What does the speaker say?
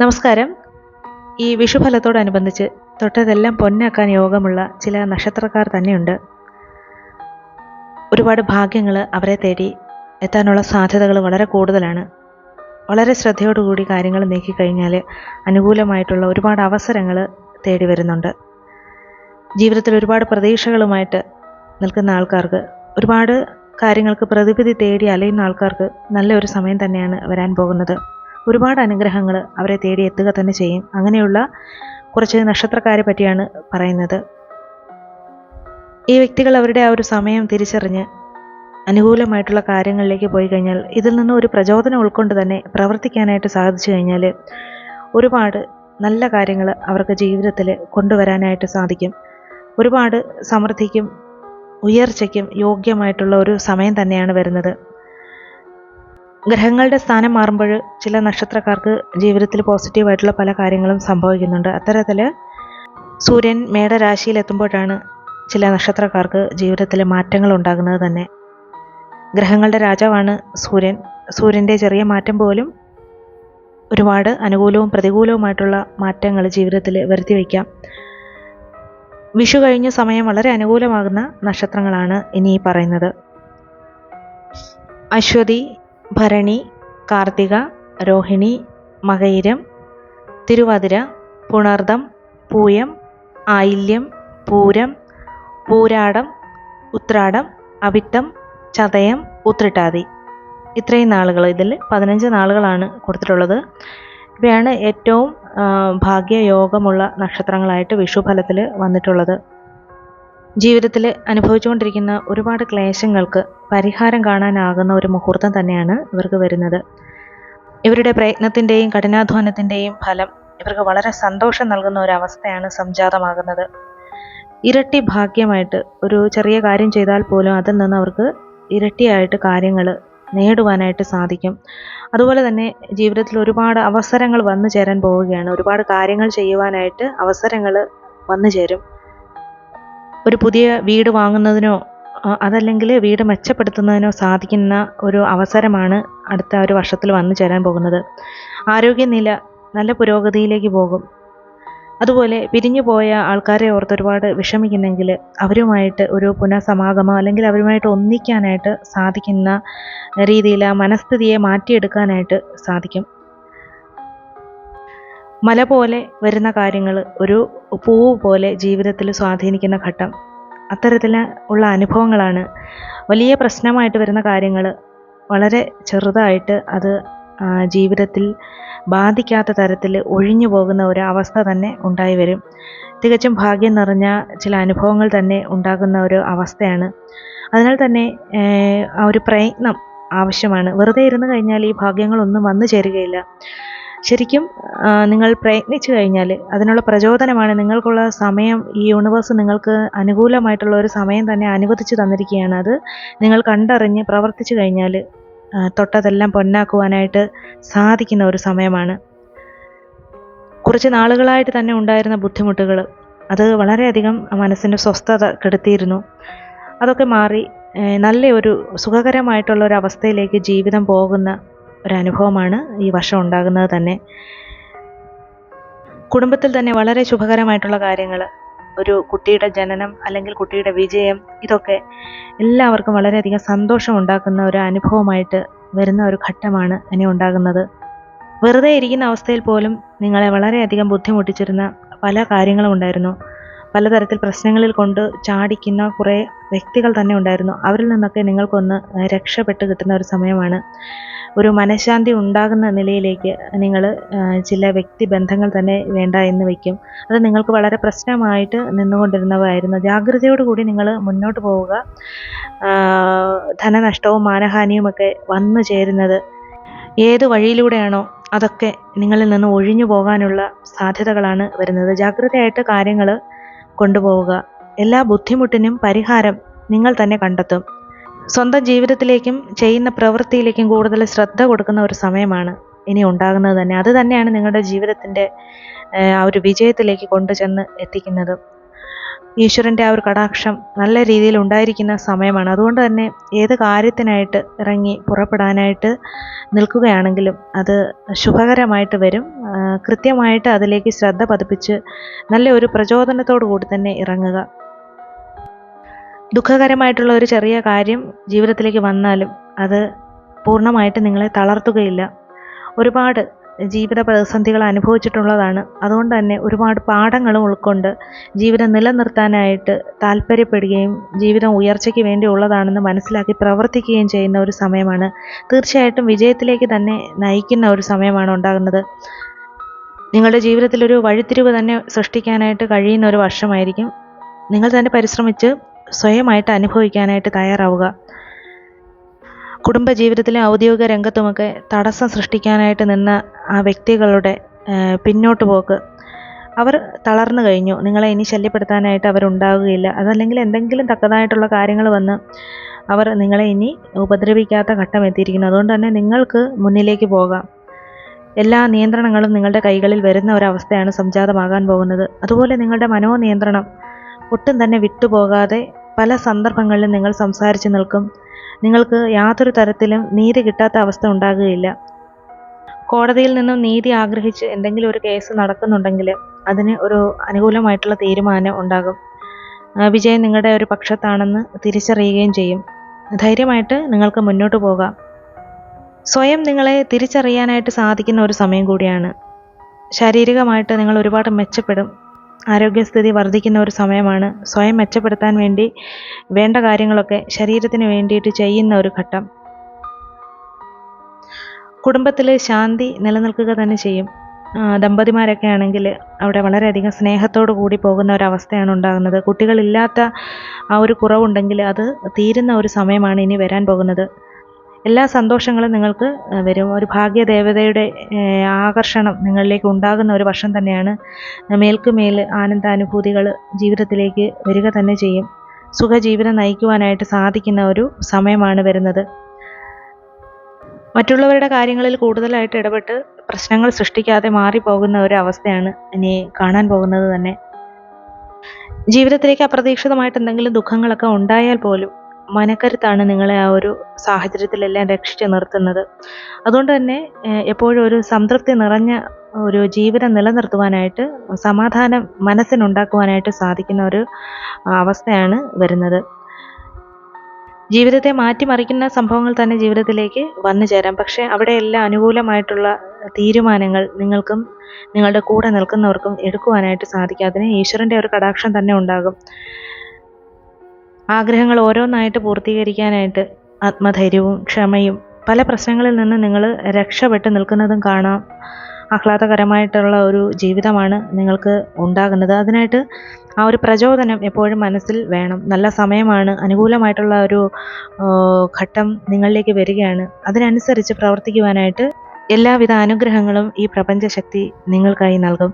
നമസ്കാരം. ഈ വിഷുഫലത്തോടനുബന്ധിച്ച് തൊട്ടതെല്ലാം പൊന്നാക്കാൻ യോഗമുള്ള ചില നക്ഷത്രക്കാർ തന്നെയുണ്ട്. ഒരുപാട് ഭാഗ്യങ്ങൾ അവരെ തേടി എത്താനുള്ള സാധ്യതകൾ വളരെ കൂടുതലാണ്. വളരെ ശ്രദ്ധയോടുകൂടി കാര്യങ്ങൾ നീക്കിക്കഴിഞ്ഞാൽ അനുകൂലമായിട്ടുള്ള ഒരുപാട് അവസരങ്ങൾ തേടി വരുന്നുണ്ട്. ജീവിതത്തിൽ ഒരുപാട് പ്രതീക്ഷകളുമായിട്ട് നിൽക്കുന്ന ആൾക്കാർക്ക് ഒരുപാട് കാര്യങ്ങൾക്ക് പ്രതിവിധി തേടി അലയുന്ന ആൾക്കാർക്ക് നല്ലൊരു സമയം തന്നെയാണ് വരാൻ പോകുന്നത്. ഒരുപാട് അനുഗ്രഹങ്ങൾ അവരെ തേടി എത്തുക തന്നെ ചെയ്യും. അങ്ങനെയുള്ള കുറച്ച് നക്ഷത്രക്കാരെ പറ്റിയാണ് പറയുന്നത്. ഈ വ്യക്തികൾ അവരുടെ ആ ഒരു സമയം തിരിച്ചറിഞ്ഞ് അനുകൂലമായിട്ടുള്ള കാര്യങ്ങളിലേക്ക് പോയി കഴിഞ്ഞാൽ ഇതിൽ നിന്ന് ഒരു പ്രചോദനം ഉൾക്കൊണ്ട് തന്നെ പ്രവർത്തിക്കാനായിട്ട് സാധിച്ചു കഴിഞ്ഞാൽ ഒരുപാട് നല്ല കാര്യങ്ങൾ അവർക്ക് ജീവിതത്തിൽ കൊണ്ടുവരാനായിട്ട് സാധിക്കും. ഒരുപാട് സമൃദ്ധിക്കും ഉയർച്ചയ്ക്കും യോഗ്യമായിട്ടുള്ള ഒരു സമയം തന്നെയാണ് വരുന്നത്. ഗ്രഹങ്ങളുടെ സ്ഥാനം മാറുമ്പോൾ ചില നക്ഷത്രക്കാർക്ക് ജീവിതത്തിൽ പോസിറ്റീവായിട്ടുള്ള പല കാര്യങ്ങളും സംഭവിക്കുന്നുണ്ട്. അത്തരത്തിൽ സൂര്യൻ മേടരാശിയിലെത്തുമ്പോഴാണ് ചില നക്ഷത്രക്കാർക്ക് ജീവിതത്തിൽ മാറ്റങ്ങൾ ഉണ്ടാകുന്നത് തന്നെ. ഗ്രഹങ്ങളുടെ രാജാവാണ് സൂര്യൻ. സൂര്യന്റെ ചെറിയ മാറ്റം പോലും ഒരുപാട് അനുകൂലവും പ്രതികൂലവുമായിട്ടുള്ള മാറ്റങ്ങൾ ജീവിതത്തിൽ വരുത്തി വയ്ക്കാം. വിഷു കഴിഞ്ഞ സമയം വളരെ അനുകൂലമാകുന്ന നക്ഷത്രങ്ങളാണ് ഇനി പറയുന്നത്. അശ്വതി ഭരണി കാർത്തിക രോഹിണി മകയിരം തിരുവാതിര പുണർദം പൂയം ആയില്യം പൂരം പൂരാടം ഉത്രാടം അവിട്ടം ചതയം ഉത്രിട്ടാതി. ഇത്രയും നാളുകൾ ഇതിൽ പതിനഞ്ച് നാളുകളാണ് കൊടുത്തിട്ടുള്ളത്. ഇവയാണ് ഏറ്റവും ഭാഗ്യയോഗമുള്ള നക്ഷത്രങ്ങളായിട്ട് വിഷുഫലത്തിൽ വന്നിട്ടുള്ളത്. ജീവിതത്തിൽ അനുഭവിച്ചുകൊണ്ടിരിക്കുന്ന ഒരുപാട് ക്ലേശങ്ങൾക്ക് പരിഹാരം കാണാനാകുന്ന ഒരു മുഹൂർത്തം തന്നെയാണ് ഇവർക്ക് വരുന്നത്. ഇവരുടെ പ്രയത്നത്തിന്റെയും കഠിനാധ്വാനത്തിന്റെയും ഫലം ഇവർക്ക് വളരെ സന്തോഷം നൽകുന്ന ഒരു അവസ്ഥയാണ് സംജാതമാകുന്നത്. ഇരട്ടി ഭാഗ്യമായിട്ട് ഒരു ചെറിയ കാര്യം ചെയ്താൽ പോലും അതിൽ നിന്ന് അവർക്ക് ഇരട്ടിയായിട്ട് കാര്യങ്ങൾ നേടുവാനായിട്ട് സാധിക്കും. അതുപോലെ തന്നെ ജീവിതത്തിൽ ഒരുപാട് അവസരങ്ങൾ വന്നു ചേരാൻ പോവുകയാണ്. ഒരുപാട് കാര്യങ്ങൾ ചെയ്യുവാനായിട്ട് അവസരങ്ങൾ വന്നു ചേരും. ഒരു പുതിയ വീട് വാങ്ങുന്നതിനോ അതല്ലെങ്കിൽ വീട് മെച്ചപ്പെടുത്തുന്നതിനോ സാധിക്കുന്ന ഒരു അവസരമാണ് അടുത്ത ഒരു വർഷത്തിൽ വന്നു ചേരാൻ പോകുന്നത്. ആരോഗ്യനില നല്ല പുരോഗതിയിലേക്ക് പോകും. അതുപോലെ പിരിഞ്ഞു പോയ ആൾക്കാരെ ഓർത്ത് ഒരുപാട് വിഷമിക്കുന്നെങ്കിൽ അവരുമായിട്ട് ഒരു പുനഃസമാഗമം അല്ലെങ്കിൽ അവരുമായിട്ട് ഒന്നിക്കാനായിട്ട് സാധിക്കുന്ന രീതിയിൽ ആ മനസ്ഥിതിയെ മാറ്റിയെടുക്കാനായിട്ട് സാധിക്കും. മല പോലെ വരുന്ന കാര്യങ്ങൾ ഒരു പൂവ് പോലെ ജീവിതത്തിൽ സ്വാധീനിക്കുന്ന ഘട്ടം. അത്തരത്തിൽ ഉള്ള അനുഭവങ്ങളാണ്. വലിയ പ്രശ്നമായിട്ട് വരുന്ന കാര്യങ്ങൾ വളരെ ചെറുതായിട്ട് അത് ജീവിതത്തിൽ ബാധിക്കാത്ത തരത്തിൽ ഒഴിഞ്ഞു പോകുന്ന ഒരു അവസ്ഥ തന്നെ ഉണ്ടായി വരും. തികച്ചും ഭാഗ്യം നിറഞ്ഞ ചില അനുഭവങ്ങൾ തന്നെ ഉണ്ടാകുന്ന ഒരു അവസ്ഥയാണ്. അതിനാൽ തന്നെ ആ ഒരു പ്രയത്നം ആവശ്യമാണ്. വെറുതെ ഇരുന്ന് കഴിഞ്ഞാൽ ഈ ഭാഗ്യങ്ങളൊന്നും വന്നു ചേരുകയില്ല. ശരിക്കും നിങ്ങൾ പ്രയത്നിച്ചു കഴിഞ്ഞാൽ അതിനുള്ള പ്രചോദനമാണ്. നിങ്ങൾക്കുള്ള സമയം ഈ യൂണിവേഴ്സ് നിങ്ങൾക്ക് അനുകൂലമായിട്ടുള്ള ഒരു സമയം തന്നെ അനുവദിച്ചു തന്നിരിക്കുകയാണ് അത്. നിങ്ങൾ കണ്ടറിഞ്ഞ് പ്രവർത്തിച്ചു കഴിഞ്ഞാൽ തൊട്ടതെല്ലാം പൊന്നാക്കുവാനായിട്ട് സാധിക്കുന്ന ഒരു സമയമാണ്. കുറച്ച് നാളുകളായിട്ട് തന്നെ ഉണ്ടായിരുന്ന ബുദ്ധിമുട്ടുകൾ അത് വളരെയധികം മനസ്സിന്റെ സ്വസ്ഥത കെടുത്തിയിരുന്നു. അതൊക്കെ മാറി നല്ല ഒരു സുഖകരമായിട്ടുള്ള ഒരു അവസ്ഥയിലേക്ക് ജീവിതം പോകുന്ന ഒരു അനുഭവമാണ് ഈ വർഷം ഉണ്ടാകുന്നത് തന്നെ. കുടുംബത്തിൽ തന്നെ വളരെ ശുഭകരമായിട്ടുള്ള കാര്യങ്ങൾ ഒരു കുട്ടിയുടെ ജനനം അല്ലെങ്കിൽ കുട്ടിയുടെ വിജയം ഇതൊക്കെ എല്ലാവർക്കും വളരെയധികം സന്തോഷം ഉണ്ടാക്കുന്ന ഒരു അനുഭവമായിട്ട് വരുന്ന ഒരു ഘട്ടമാണ് ഇനി ഉണ്ടാകുന്നത്. വെറുതെ ഇരിക്കുന്ന അവസ്ഥയിൽ പോലും നിങ്ങളെ വളരെയധികം ബുദ്ധിമുട്ടിച്ചിരുന്ന പല കാര്യങ്ങളും ഉണ്ടായിരുന്നു. പലതരത്തിൽ പ്രശ്നങ്ങളിൽ കൊണ്ട് ചാടിക്കുന്ന കുറേ വ്യക്തികൾ തന്നെ ഉണ്ടായിരുന്നു. അവരിൽ നിന്നൊക്കെ നിങ്ങൾക്കൊന്ന് രക്ഷപ്പെട്ട് കിട്ടുന്ന ഒരു സമയമാണ്. ഒരു മനഃശാന്തി ഉണ്ടാകുന്ന നിലയിലേക്ക് നിങ്ങൾ ചില വ്യക്തി ബന്ധങ്ങൾ തന്നെ വേണ്ട എന്ന് വയ്ക്കും. അത് നിങ്ങൾക്ക് വളരെ പ്രശ്നമായിട്ട് നിന്നുകൊണ്ടിരുന്നവയായിരുന്നു. ജാഗ്രതയോടുകൂടി നിങ്ങൾ മുന്നോട്ട് പോവുക. ധനനഷ്ടവും മാനഹാനിയുമൊക്കെ വന്നു ചേരുന്നത് ഏത് വഴിയിലൂടെയാണോ അതൊക്കെ നിങ്ങളിൽ നിന്ന് ഒഴിഞ്ഞു പോകാനുള്ള സാധ്യതകളാണ് വരുന്നത്. ജാഗ്രതയായിട്ട് കാര്യങ്ങൾ കൊണ്ടുപോവുക. എല്ലാ ബുദ്ധിമുട്ടിനും പരിഹാരം നിങ്ങൾ തന്നെ കണ്ടെത്തും. സ്വന്തം ജീവിതത്തിലേക്കും ചെയ്യുന്ന പ്രവൃത്തിയിലേക്കും കൂടുതൽ ശ്രദ്ധ കൊടുക്കുന്ന ഒരു സമയമാണ് ഇനി ഉണ്ടാകുന്നത് തന്നെ. അത് തന്നെയാണ് നിങ്ങളുടെ ജീവിതത്തിന്റെ ആ ഒരു വിജയത്തിലേക്ക് കൊണ്ടുചെന്ന് എത്തിക്കുന്നത്. ഈശ്വരന്റെ ആ ഒരു കടാക്ഷം നല്ല രീതിയിൽ ഉണ്ടായിരിക്കുന്ന സമയമാണ്. അതുകൊണ്ട് തന്നെ ഏത് കാര്യത്തിനായിട്ട് ഇറങ്ങി പുറപ്പെടാനായിട്ട് നിൽക്കുകയാണെങ്കിലും അത് ശുഭകരമായിട്ട് വരും. കൃത്യമായിട്ട് അതിലേക്ക് ശ്രദ്ധ പതിപ്പിച്ച് നല്ല ഒരു പ്രചോദനത്തോടു കൂടി തന്നെ ഇറങ്ങുക. ദുഃഖകരമായിട്ടുള്ള ഒരു ചെറിയ കാര്യം ജീവിതത്തിലേക്ക് വന്നാലും അത് പൂർണമായിട്ട് നിങ്ങളെ തളർത്തുകയില്ല. ഒരുപാട് ജീവിത പ്രതിസന്ധികൾ അനുഭവിച്ചിട്ടുള്ളതാണ്. അതുകൊണ്ട് തന്നെ ഒരുപാട് പാഠങ്ങളും ഉൾക്കൊണ്ട് ജീവിതം നിലനിർത്താനായിട്ട് താല്പര്യപ്പെടുകയും ജീവിതം ഉയർച്ചയ്ക്ക് വേണ്ടിയുള്ളതാണെന്ന് മനസ്സിലാക്കി പ്രവർത്തിക്കുകയും ചെയ്യുന്ന ഒരു സമയമാണ്. തീർച്ചയായിട്ടും വിജയത്തിലേക്ക് തന്നെ നയിക്കുന്ന ഒരു സമയമാണ് ഉണ്ടാകുന്നത്. നിങ്ങളുടെ ജീവിതത്തിൽ ഒരു വഴിത്തിരിവ് തന്നെ സൃഷ്ടിക്കാനായിട്ട് കഴിയുന്ന ഒരു വർഷമായിരിക്കും. നിങ്ങൾ തന്നെ പരിശ്രമിച്ച് സ്വയമായിട്ട് അനുഭവിക്കാനായിട്ട് തയ്യാറാവുക. കുടുംബജീവിതത്തിലും ഔദ്യോഗിക രംഗത്തുമൊക്കെ തടസ്സം സൃഷ്ടിക്കാനായിട്ട് നിന്ന ആ വ്യക്തികളുടെ പിന്നോട്ട് പോക്ക്. അവർ തളർന്നു കഴിഞ്ഞു. നിങ്ങളെ ഇനി ശല്യപ്പെടുത്താനായിട്ട് അവരുണ്ടാവുകയില്ല. അതല്ലെങ്കിൽ എന്തെങ്കിലും തക്കതായിട്ടുള്ള കാര്യങ്ങൾ വന്ന് അവർ നിങ്ങളെ ഇനി ഉപദ്രവിക്കാത്ത ഘട്ടം എത്തിയിരിക്കുന്നു. അതുകൊണ്ട് തന്നെ നിങ്ങൾക്ക് മുന്നിലേക്ക് പോകാം. എല്ലാ നിയന്ത്രണങ്ങളും നിങ്ങളുടെ കൈകളിൽ വരുന്ന ഒരവസ്ഥയാണ് സംജാതമാകാൻ പോകുന്നത്. അതുപോലെ നിങ്ങളുടെ മനോനിയന്ത്രണം ഒട്ടും തന്നെ വിട്ടുപോകാതെ പല സന്ദർഭങ്ങളിലും നിങ്ങൾ സംസാരിച്ചു നിൽക്കും. നിങ്ങൾക്ക് യാതൊരു തരത്തിലും നീതി കിട്ടാത്ത അവസ്ഥ ഉണ്ടാകുകയില്ല. കോടതിയിൽ നിന്നും നീതി ആഗ്രഹിച്ച് എന്തെങ്കിലും ഒരു കേസ് നടക്കുന്നുണ്ടെങ്കിൽ അതിന് ഒരു അനുകൂലമായിട്ടുള്ള തീരുമാനം ഉണ്ടാകും. വിജയം നിങ്ങളുടെ ഒരു പക്ഷത്താണെന്ന് തിരിച്ചറിയുകയും ചെയ്യും. ധൈര്യമായിട്ട് നിങ്ങൾക്ക് മുന്നോട്ട് പോകാം. സ്വയം നിങ്ങളെ തിരിച്ചറിയാനായിട്ട് സാധിക്കുന്ന ഒരു സമയം കൂടിയാണ്. ശാരീരികമായിട്ട് നിങ്ങൾ ഒരുപാട് മെച്ചപ്പെടും. ആരോഗ്യസ്ഥിതി വർദ്ധിക്കുന്ന ഒരു സമയമാണ്. സ്വയം മെച്ചപ്പെടുത്താൻ വേണ്ടി വേണ്ട കാര്യങ്ങളൊക്കെ ശരീരത്തിന് വേണ്ടിയിട്ട് ചെയ്യുന്ന ഒരു ഘട്ടം. കുടുംബത്തിൽ ശാന്തി നിലനിൽക്കുക തന്നെ ചെയ്യും. ദമ്പതിമാരൊക്കെ ആണെങ്കിൽ അവിടെ വളരെയധികം സ്നേഹത്തോടു കൂടി പോകുന്ന ഒരവസ്ഥയാണ് ഉണ്ടാകുന്നത്. കുട്ടികളില്ലാത്ത ആ ഒരു കുറവുണ്ടെങ്കിൽ അത് തീരുന്ന ഒരു സമയമാണ് ഇനി വരാൻ പോകുന്നത്. എല്ലാ സന്തോഷങ്ങളും നിങ്ങൾക്ക് വരും. ഒരു ഭാഗ്യദേവതയുടെ ആകർഷണം നിങ്ങളിലേക്ക് ഉണ്ടാകുന്ന ഒരു വർഷം തന്നെയാണ്. മേൽക്കുമേൽ ആനന്ദാനുഭൂതികൾ ജീവിതത്തിലേക്ക് വരിക തന്നെ ചെയ്യും. സുഖജീവിതം നയിക്കുവാനായിട്ട് സാധിക്കുന്ന ഒരു സമയമാണ് വരുന്നത്. മറ്റുള്ളവരുടെ കാര്യങ്ങളിൽ കൂടുതലായിട്ട് ഇടപെട്ട് പ്രശ്നങ്ങൾ സൃഷ്ടിക്കാതെ മാറിപ്പോകുന്ന ഒരു അവസ്ഥയാണ് ഇനി കാണാൻ പോകുന്നത് തന്നെ. ജീവിതത്തിലേക്ക് അപ്രതീക്ഷിതമായിട്ട് എന്തെങ്കിലും ദുഃഖങ്ങളൊക്കെ ഉണ്ടായാൽ പോലും മനക്കരുത്താണ് നിങ്ങളെ ആ ഒരു സാഹചര്യത്തിലെല്ലാം രക്ഷിച്ച് നിർത്തുന്നത്. അതുകൊണ്ട് തന്നെ എപ്പോഴും ഒരു സംതൃപ്തി നിറഞ്ഞ ഒരു ജീവിതം നിലനിർത്തുവാനായിട്ട് സമാധാനം മനസ്സിനുണ്ടാക്കുവാനായിട്ട് സാധിക്കുന്ന ഒരു അവസ്ഥയാണ് വരുന്നത്. ജീവിതത്തെ മാറ്റിമറിക്കുന്ന സംഭവങ്ങൾ തന്നെ ജീവിതത്തിലേക്ക് വന്നു ചേരാം. പക്ഷേ അവിടെ എല്ലാം അനുകൂലമായിട്ടുള്ള തീരുമാനങ്ങൾ നിങ്ങൾക്കും നിങ്ങളുടെ കൂടെ നിൽക്കുന്നവർക്കും എടുക്കുവാനായിട്ട് സാധിക്കും. അതിന് ഈശ്വരന്റെ ഒരു കടാക്ഷം തന്നെ ഉണ്ടാകും. ആഗ്രഹങ്ങൾ ഓരോന്നായിട്ട് പൂർത്തീകരിക്കാനായിട്ട് ആത്മധൈര്യവും ക്ഷമയും പല പ്രശ്നങ്ങളിൽ നിന്ന് നിങ്ങൾ രക്ഷപ്പെട്ട് നിൽക്കുന്നതും കാണാം. ആഹ്ലാദകരമായിട്ടുള്ള ഒരു ജീവിതമാണ് നിങ്ങൾക്ക് ഉണ്ടാകുന്നത്. അതിനായിട്ട് ആ ഒരു പ്രചോദനം എപ്പോഴും മനസ്സിൽ വേണം. നല്ല സമയമാണ്. അനുകൂലമായിട്ടുള്ള ഒരു ഘട്ടം നിങ്ങളിലേക്ക് വരികയാണ്. അതിനനുസരിച്ച് പ്രവർത്തിക്കുവാനായിട്ട് എല്ലാവിധ അനുഗ്രഹങ്ങളും ഈ പ്രപഞ്ചശക്തി നിങ്ങൾക്കായി നൽകും.